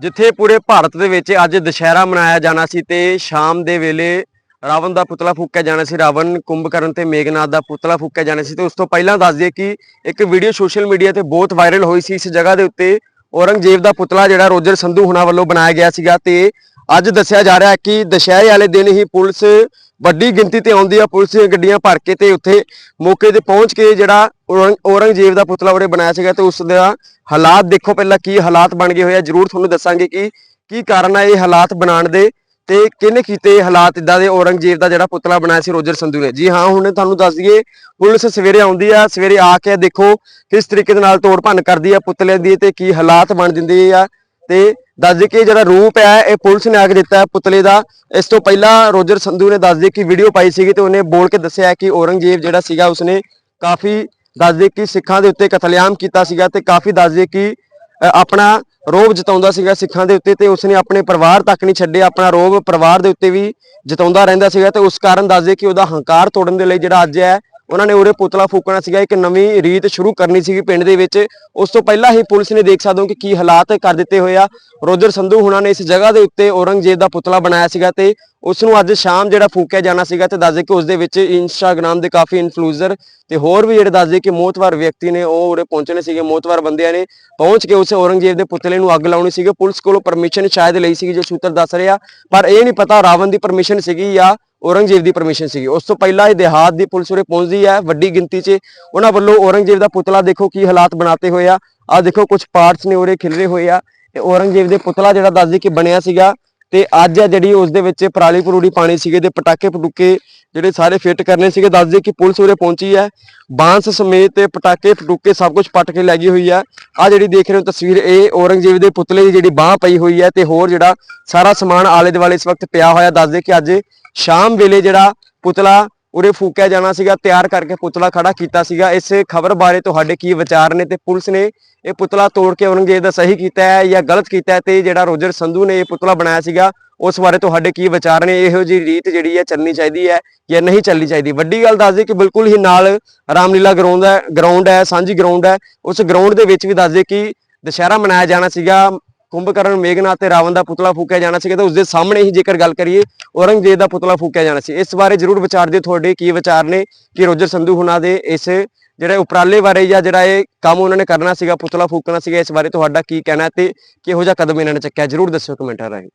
ਜਿੱਥੇ ਪੂਰੇ ਭਾਰਤ ਦੇ ਵਿੱਚ ਅੱਜ ਦੁਸ਼ਹਿਰਾ ਮਨਾਇਆ ਜਾਣਾ ਸੀ ਤੇ ਸ਼ਾਮ ਦੇ ਵੇਲੇ ਰਾਵਣ ਦਾ ਪੁਤਲਾ ਫੂਕਿਆ ਜਾਣਾ ਸੀ। ਰਾਵਣ ਕੁੰਭਕਰਨ ਤੇ ਮੇਘਨਾਥ ਦਾ ਪੁਤਲਾ ਫੂਕਿਆ ਜਾਣਾ ਸੀ। ਤੇ ਉਸ ਤੋਂ ਪਹਿਲਾਂ ਦੱਸ ਦਈਏ ਕਿ ਇੱਕ ਵੀਡੀਓ ਸੋਸ਼ਲ ਮੀਡੀਆ ਤੇ ਬਹੁਤ ਵਾਇਰਲ ਹੋਈ ਸੀ। ਇਸ ਜਗ੍ਹਾ ਦੇ ਉੱਤੇ ਔਰੰਗਜ਼ੇਬ ਦਾ ਪੁਤਲਾ ਜਿਹੜਾ ਰੋਜਰ ਸੰਧੂ ਹੁਣਾਂ ਵੱਲੋਂ ਬਣਾਇਆ ਗਿਆ ਸੀਗਾ ਤੇ ਅੱਜ ਦੱਸਿਆ ਜਾ ਰਿਹਾ ਹੈ ਕਿ ਦੁਸ਼ਹਿਰੇ ਵਾਲੇ ਦਿਨ ਹੀ ਪੁਲਿਸ ਵੱਡੀ ਗਿਣਤੀ ਤੇ ਆਉਂਦੀ ਆ, ਪੁਲਿਸ ਦੀਆਂ ਗੱਡੀਆਂ ਭਰ ਕੇ ਤੇ ਉੱਥੇ ਮੌਕੇ ਤੇ ਪਹੁੰਚ ਕੇ ਜਿਹੜਾ ਔਰੰਗਜ਼ੇਬ ਦਾ ਪੁਤਲਾ ਉਹਨੇ ਬਣਾਇਆ ਸੀਗਾ ਤੇ ਉਸ ਦਾ ਹਾਲਾਤ ਦੇਖੋ ਪਹਿਲਾਂ ਕੀ ਹਾਲਾਤ ਬਣ ਗਏ ਹੋਏ ਆ। ਜਰੂਰ ਤੁਹਾਨੂੰ ਦੱਸਾਂਗੇ ਕਿ ਕੀ ਕਾਰਨ ਆ ਇਹ ਹਾਲਾਤ ਬਣਾਉਣ ਦੇ ਤੇ ਕਿਹਨੇ ਕੀਤੇ ਹਾਲਾਤ, ਇਦਾਂ ਦੇ ਔਰੰਗਜ਼ੇਬ ਦਾ ਜਿਹੜਾ ਪੁਤਲਾ ਬਣਾਇਆ ਸੀ ਰੋਜਰ ਸੰਧੂ ਨੇ। ਜੀ ਹਾਂ, ਹੁਣ ਤੁਹਾਨੂੰ ਦੱਸ ਦਈਏ, ਪੁਲਿਸ ਸਵੇਰੇ ਆਉਂਦੀ ਆ, ਸਵੇਰੇ ਆ ਕੇ ਦੇਖੋ ਕਿਸ ਤਰੀਕੇ ਦੇ ਨਾਲ ਤੋੜ ਭੰਨ ਕਰਦੀ ਆ ਪੁਤਲੇ ਦੀ ਤੇ ਕੀ ਹਾਲਾਤ ਬਣ ਦਿੰਦੇ ਆ। ਤੇ ਦੱਸ ਦਈਏ ਕਿ ਜਿਹੜਾ ਰੂਪ ਹੈ, ਇਹ ਪੁਲਿਸ ਨੇ ਆ ਕੇ ਦਿੱਤਾ ਹੈ ਪੁਤਲੇ ਦਾ। ਇਸ ਤੋਂ ਪਹਿਲਾਂ ਰੋਜਰ ਸੰਧੂ ਨੇ ਦੱਸ ਦਈਏ ਕਿ ਵੀਡੀਓ ਪਾਈ ਸੀਗੀ ਤੇ ਉਹਨੇ ਬੋਲ ਕੇ ਦੱਸਿਆ ਕਿ ਔਰੰਗਜ਼ੇਬ ਜਿਹੜਾ ਸੀਗਾ, ਉਸਨੇ ਕਾਫੀ ਦੱਸ ਦਈਏ ਕਿ ਸਿੱਖਾਂ ਦੇ ਉੱਤੇ ਕਤਲੇਆਮ ਕੀਤਾ ਸੀਗਾ ਤੇ ਕਾਫੀ ਦੱਸ ਦਈਏ ਕਿ ਆਪਣਾ ਰੋਬ ਜਤਾਉਂਦਾ ਸੀਗਾ ਸਿੱਖਾਂ ਦੇ ਉੱਤੇ ਤੇ ਉਸਨੇ ਆਪਣੇ ਪਰਿਵਾਰ ਤੱਕ ਨਹੀਂ ਛੱਡਿਆ ਆਪਣਾ ਰੋਬ ਪਰਿਵਾਰ ਦੇ ਉੱਤੇ ਵੀ ਜਤਾਉਂਦਾ ਰਹਿੰਦਾ ਸੀਗਾ ਤੇ ਉਸ ਕਾਰਨ ਦੱਸਦੇ ਕਿ ਉਹਦਾ ਹੰਕਾਰ ਤੋੜਨ ਦੇ ਲਈ ਜਿਹੜਾ ਅੱਜ ਹੈ ਉਹਨਾਂ ਨੇ ਉਰੇ ਪੁਤਲਾ ਫੂਕਣਾ ਸੀਗਾ, ਇੱਕ ਨਵੀਂ ਰੀਤ ਸ਼ੁਰੂ ਕਰਨੀ ਸੀਗੀ ਪਿੰਡ ਦੇ ਵਿੱਚ। ਉਸ ਤੋਂ ਪਹਿਲਾਂ ਹੀ ਪੁਲਿਸ ਨੇ ਦੇਖ ਸਕਦੇ ਹੋ ਕਿ ਕੀ ਹਾਲਾਤ ਕਰ ਦਿੱਤੇ ਹੋਏ ਆ। ਰੋਜਰ ਸੰਧੂ ਹੁਣਾਂ ਨੇ ਇਸ ਜਗ੍ਹਾ ਦੇ ਉੱਤੇ ਔਰੰਗਜ਼ੇਬ ਦਾ ਪੁਤਲਾ ਬਣਾਇਆ ਸੀਗਾ ਤੇ ਉਸ ਨੂੰ ਅੱਜ ਸ਼ਾਮ ਜਿਹੜਾ ਫੂਕਿਆ ਜਾਣਾ ਸੀਗਾ ਤੇ ਦੱਸਦੇ ਕਿ ਉਸ ਦੇ ਵਿੱਚ ਇੰਸਟਾਗ੍ਰam ਦੇ ਕਾਫੀ ਇਨਫਲੂਐਂਸਰ ਤੇ ਹੋਰ ਵੀ ਜਿਹੜੇ ਦੱਸਦੇ ਕਿ ਮੋਤਵਾਰ ਵਿਅਕਤੀ ਨੇ, ਉਹ ਉਰੇ ਪਹੁੰਚਣੇ ਸੀਗੇ ਮੋਤਵਾਰ ਬੰਦਿਆਂ ਨੇ ਪਹੁੰਚ ਕੇ ਉਸ ਔਰੰਗਜ਼ੇਬ ਦੇ ਪੁਤਲੇ ਨੂੰ ਅੱਗ ਲਾਉਣੀ ਸੀਗੀ। ਪੁਲਿਸ ਕੋਲੋਂ ਪਰਮਿਸ਼ਨ ਸ਼ਾਇਦ ਲਈ ਸੀਗੀ ਜੋ ਸੂਤਰ ਦੱਸ ਰਿਹਾ, ਪਰ ਇਹ ਨਹੀਂ ਪਤਾ ਰਾਵਣ ਦੀ ਪਰਮਿਸ਼ਨ ਸੀਗੀ ਜਾਂ ਔਰੰਗਜ਼ੇਬ ਦੀ ਪਰਮਿਸ਼ਨ ਸੀਗੀ। ਉਸ ਤੋਂ ਪਹਿਲਾਂ ਇਹ ਦਿਹਾਤ ਦੀ ਪੁਲਿਸ ਉਰੇ ਪਹੁੰਚਦੀ ਹੈ, ਵੱਡੀ ਗਿਣਤੀ 'ਚ। ਉਹਨਾਂ ਵੱਲੋਂ ਔਰੰਗਜ਼ੇਬ ਦਾ ਪੁਤਲਾ ਦੇਖੋ ਕੀ ਹਾਲਾਤ ਬਣਾਤੇ ਹੋਏ ਆ। ਆ ਦੇਖੋ ਕੁਝ ਪਾਰਟਸ ਨੇ ਉਰੇ ਖਿਲਰੇ ਹੋਏ ਆ। ਇਹ ਔਰੰਗਜ਼ੇਬ ਦੇ ਪੁਤਲਾ ਜਿਹੜਾ ਦੱਸਦੀ ਕਿ ਬਣਿਆ ਸੀਗਾ। ਤੇ ਅੱਜ ਆ ਜਿਹੜੀ ਉਸ ਦੇ ਵਿੱਚ ਪਰਾਲੀ ਪਰੂੜੀ ਪਾਣੀ ਸੀਗੇ ਤੇ ਪਟਾਕੇ ਪਟੂਕੇ ਜਿਹੜੇ ਸਾਰੇ ਫਿੱਟ ਕਰਨੇ ਸੀਗੇ ਦੱਸਦੇ ਕਿ ਪੁਲਿਸ ਉਰੇ ਪਹੁੰਚੀ ਹੈ। ਬਾਂਸ ਸਮੇਤ ਤੇ ਪਟਾਕੇ ਪਟੂਕੇ ਸਭ ਕੁਝ ਪੱਟ ਕੇ ਲੈ ਗਈ ਹੋਈ ਹੈ। ਆ ਜਿਹੜੀ ਦੇਖ ਰਹੇ ਹੋ ਤਸਵੀਰ, ਇਹ ਔਰੰਗਜ਼ੇਬ ਦੇ ਪੁਤਲੇ ਦੀ ਜਿਹੜੀ ਬਾਹ ਪਈ ਹੋਈ ਹੈ ਤੇ ਹੋਰ ਜਿਹੜਾ ਸਾਰਾ ਸਮਾਨ ਆਲੇ ਦੁਆਲੇ ਇਸ ਵਕਤ ਪਿਆ ਹੋਇਆ, ਦੱਸ ਦੇ ਕਿ ਅੱਜ ਸ਼ਾਮ ਵੇਲੇ ਜਿਹੜਾ ਪੁਤਲਾ ਉਰੇ ਫੂਕਿਆ ਜਾਣਾ ਸੀਗਾ, ਤਿਆਰ ਕਰਕੇ ਪੁਤਲਾ ਖੜਾ ਕੀਤਾ ਸੀਗਾ। ਇਸ ਖਬਰ ਬਾਰੇ ਤੁਹਾਡੇ ਕੀ ਵਿਚਾਰ ਨੇ ਤੇ ਪੁਲਿਸ ਨੇ ਇਹ ਪੁਤਲਾ ਤੋੜ ਕੇ ਔਰੰਗਜ਼ੇਬ ਦਾ ਸਹੀ ਕੀਤਾ ਹੈ ਜਾਂ ਗਲਤ ਕੀਤਾ ਹੈ ਤੇ ਜਿਹੜਾ ਰੋਜਰ ਸੰਧੂ ਨੇ ਇਹ ਪੁਤਲਾ ਬਣਾਇਆ ਸੀਗਾ ਉਸ ਬਾਰੇ ਤੁਹਾਡੇ ਕੀ ਵਿਚਾਰ ਨੇ? ਇਹੋ ਜੀ ਰੀਤ ਜਿਹੜੀ ਹੈ ਚੱਲਣੀ ਚਾਹੀਦੀ ਹੈ ਜਾਂ ਨਹੀਂ ਚੱਲਣੀ ਚਾਹੀਦੀ? ਵੱਡੀ ਗੱਲ ਦੱਸ ਦੇ ਕਿ ਬਿਲਕੁਲ ਹੀ ਨਾਲ ਰਾਮਲੀਲਾ ਗਰਾਊਂਡ ਹੈ ਗਰਾਊਂਡ ਹੈ, ਸਾਂਝੀ ਗਰਾਊਂਡ ਹੈ। ਉਸ ਗਰਾਊਂਡ ਦੇ ਵਿੱਚ ਵੀ ਦੱਸ ਦੇ ਕਿ ਦੁਸ਼ਹਿਰਾ ਮਨਾਇਆ ਜਾਣਾ ਸੀਗਾ। ਕੁੰਭਕਰਨ, ਮੇਘਨਾਥ ਤੇ ਰਾਵਣ ਦਾ ਪੁਤਲਾ ਫੂਕਿਆ ਜਾਣਾ ਸੀਗਾ ਤੇ ਉਸ ਦੇ ਸਾਹਮਣੇ ਹੀ ਜੇਕਰ ਗੱਲ ਕਰੀਏ, ਔਰੰਗਜ਼ੇਬ ਦਾ ਪੁਤਲਾ ਫੂਕਿਆ ਜਾਣਾ ਸੀ। ਇਸ ਬਾਰੇ ਜਰੂਰ ਵਿਚਾਰ ਦਿਓ। ਤੁਹਾਡੇ ਕੀ ਵਿਚਾਰ ਨੇ ਕਿ ਰੋਜਰ ਸੰਧੂ ਹੁਣਾਂ ਦੇ ਇਸ ਜਿਹੜੇ ਉਪਰਾਲੇ ਬਾਰੇ ਜਾਂ ਜਿਹੜਾ ਇਹ ਕੰਮ ਉਹਨਾਂ ਨੇ ਕਰਨਾ ਸੀਗਾ, ਪੁਤਲਾ ਫੂਕਣਾ ਸੀਗਾ, ਇਸ ਬਾਰੇ ਤੁਹਾਡਾ ਕੀ ਕਹਿਣਾ ਤੇ ਕਿਹੋ ਜਿਹਾ ਕਦਮ ਇਹਨਾਂ ਨੇ ਚੱਕਿਆ? ਜਰੂਰ ਦੱਸਿਓ ਕਮੈਂਟਾਂ ਰਾਹੀਂ।